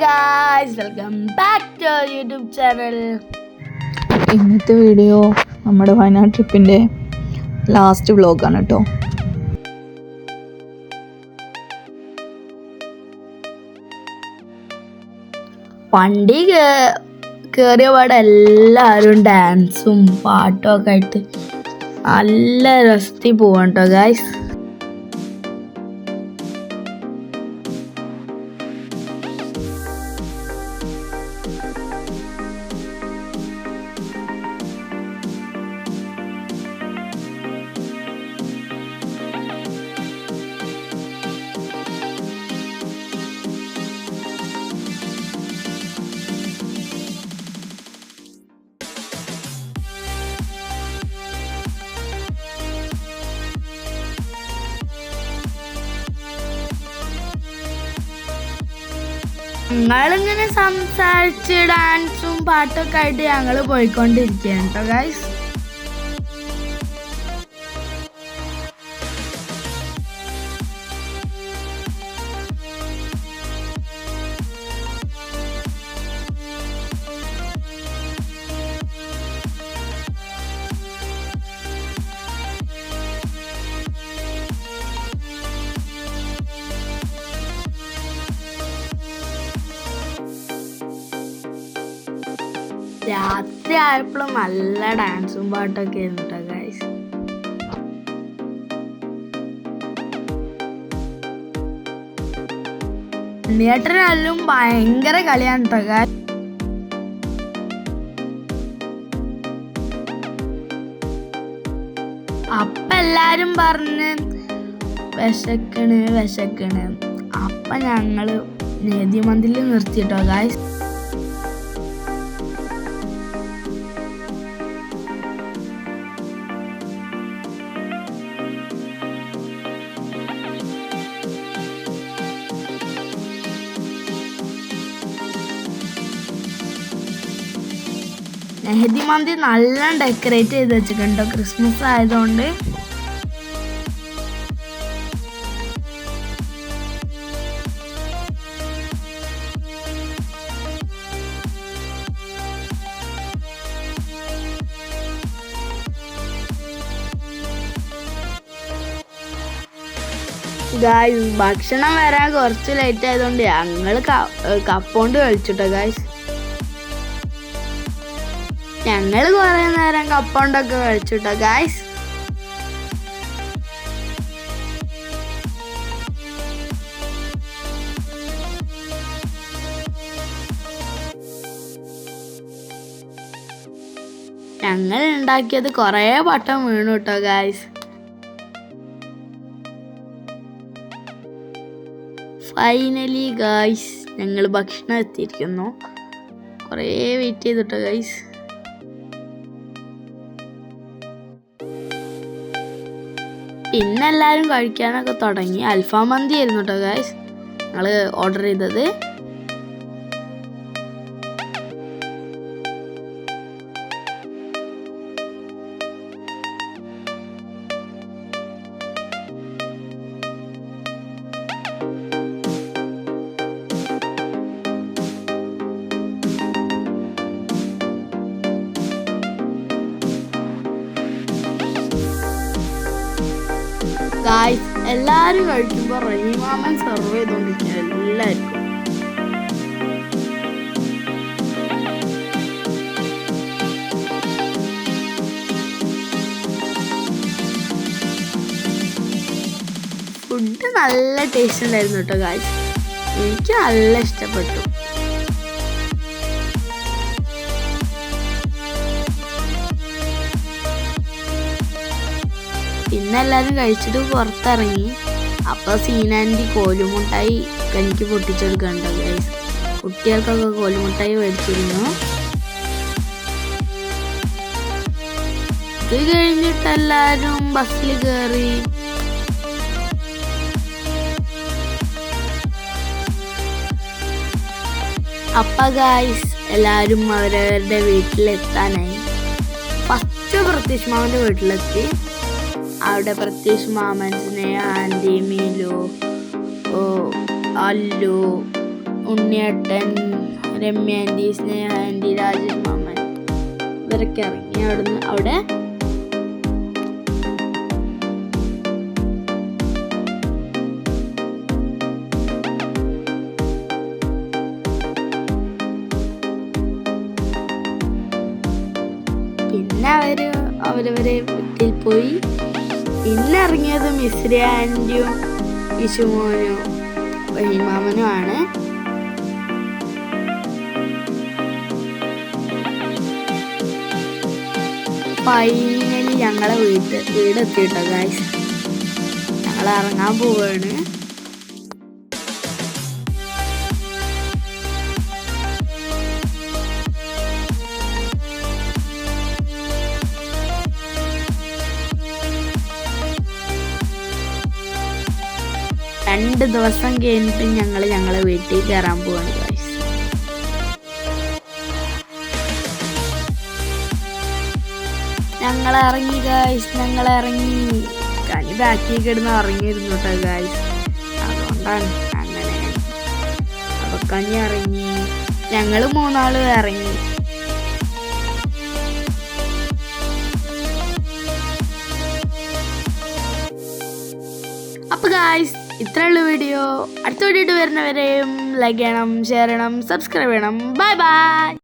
Guys welcome back to YouTube channel ഇന്നത്തെ video നമ്മുടെ Wayanad ട്രിപ്പിന്റെ last വ്ലോഗാണ് കേട്ടോ വണ്ടി കയറിയ പാടെ എല്ലാവരും ഡാൻസും പാട്ടും ഒക്കെ ആയിട്ട് നല്ല രസത്തിൽ പോവാണ് കേട്ടോ ഗായ്സ് ഞങ്ങളിങ്ങനെ സംസാരിച്ച് ഡാൻസും പാട്ടൊക്കെ ആയിട്ട് ഞങ്ങൾ പോയിക്കൊണ്ടിരിക്കുകയാണ്. കേട്ടോ ഗായ്സ് രാത്രി ആയപ്പോഴും നല്ല ഡാൻസും പാട്ടൊക്കെ ആയിരുന്നു കേട്ടോ ഗൈസ് ഉണ്ണിയേട്ടനെല്ലാം ഭയങ്കര കളിയാണ് കേട്ടോ ഗൈസ് അപ്പ എല്ലാരും പറഞ്ഞ് വിശക്കണ് വിശക്കണ്. അപ്പ ഞങ്ങൾ നേതിമന്തിൽ നിർത്തിട്ടോ ഗായ്സ് നെഹദി മന്തി നല്ല ഡെക്കറേറ്റ് ചെയ്ത് വെച്ചിട്ടുണ്ട് ക്രിസ്മസ് ആയതുകൊണ്ട്. ഗായ്സ് ഭക്ഷണം വരാൻ കുറച്ച് ലേറ്റ് ആയതുകൊണ്ട് ഞങ്ങൾ കപ്പോണ്ട് കഴിച്ചിട്ടോ ഗായ്സ് ഞങ്ങൾ കുറെ നേരം കപ്പൊണ്ടൊക്കെ കഴിച്ചുട്ടോ ഗായ്സ് ഞങ്ങൾ ഉണ്ടാക്കിയത് കുറേ വട്ടം വീണു കേട്ടോ ഗായ്സ് ഫൈനലി ഗായ്സ് ഞങ്ങൾ ഭക്ഷണം എത്തിയിരിക്കുന്നു. കുറേ വെയിറ്റ് ചെയ്തിട്ടോ ഗായ്സ് പിന്നെ എല്ലാവരും കഴിക്കാനൊക്കെ തുടങ്ങി. അൽഫാം മന്തി ആയിരുന്നു കേട്ടോ ഗായ്സ് ഞങ്ങൾ ഓർഡർ ചെയ്തത്. ഗായ്സ് എല്ലാവരും കഴിക്കുമ്പോൾ റഹീമാമൻ സെർവ് ചെയ്തുകൊണ്ടിരിക്കുക എല്ലാവർക്കും ഫുഡ് നല്ല ടേസ്റ്റ് ഉണ്ടായിരുന്നു കേട്ടോ ഗായ്സ് എനിക്ക് നല്ല ഇഷ്ടപ്പെട്ടു. പിന്നെ എല്ലാവരും കഴിച്ചിട്ട് പുറത്തിറങ്ങി. അപ്പൊ സീനാന്റി കോലുമുട്ടായി കനിക്ക് പൊട്ടിച്ചെടുക്കണ്ട ഗൈസ് കുട്ടികൾക്കൊക്കെ കോലുമുട്ടായി മേടിച്ചിരുന്നു. ഇത് കഴിഞ്ഞിട്ട് എല്ലാരും ബസ്സിൽ കയറി അപ്പ ഗായ്സ് എല്ലാരും അവരവരുടെ വീട്ടിലെത്താനായി. ഫസ്റ്റ് പ്രത്യക്ഷമാവന്റെ വീട്ടിലെത്തി. അവിടെ പ്രത്യേകിച്ച് മാമൻസിനെ ആന്റി മീലു അല്ലു ഉണ്ണിയേട്ടൻ രമ്യ ആന്റി സ്നേഹ ആന്റി രാജേഷ് മാമൻ ഇവരൊക്കെ ഇറങ്ങി അവിടുന്ന് അവിടെ പിന്നെ അവർ അവരവരെ വീട്ടിൽ പോയി. പിന്നെ ഇറങ്ങിയത് മിശ്ര ആന്റിയും വിഷുമോനും വഹിമാമനും ആണ്. ഫൈനലി ഞങ്ങളെ വീട്ട് വീടെത്തിയിട്ടോ ഗായ്സ് ഞങ്ങൾ ഇറങ്ങാൻ പോവാണ്. രണ്ട് ദിവസം കഴിഞ്ഞിട്ട് ഞങ്ങൾ ഞങ്ങളെ വീട്ടിൽ കയറാൻ പോവാണ് ഗായ്സ് ഞങ്ങൾ ഇറങ്ങി ഗായ്സ് ഞങ്ങൾ ഇറങ്ങി. കനി ബാക്കി കിടന്ന് ഇറങ്ങിയിരുന്നു കേട്ടോ ഗായ്സ് അതുകൊണ്ടാണ് അങ്ങനെ അപ്പൊ കനി ഇറങ്ങി. ഞങ്ങൾ മൂന്നാളും ഇറങ്ങി. അപ്പൊ ഗായ്സ് ഇത്രയുള്ള വീഡിയോ. അടുത്ത വീഡിയോ വരുന്നവരെയും ലൈക്ക് ചെയ്യണം ഷെയർ ചെയ്യണം സബ്സ്ക്രൈബ് ചെയ്യണം. Bye bye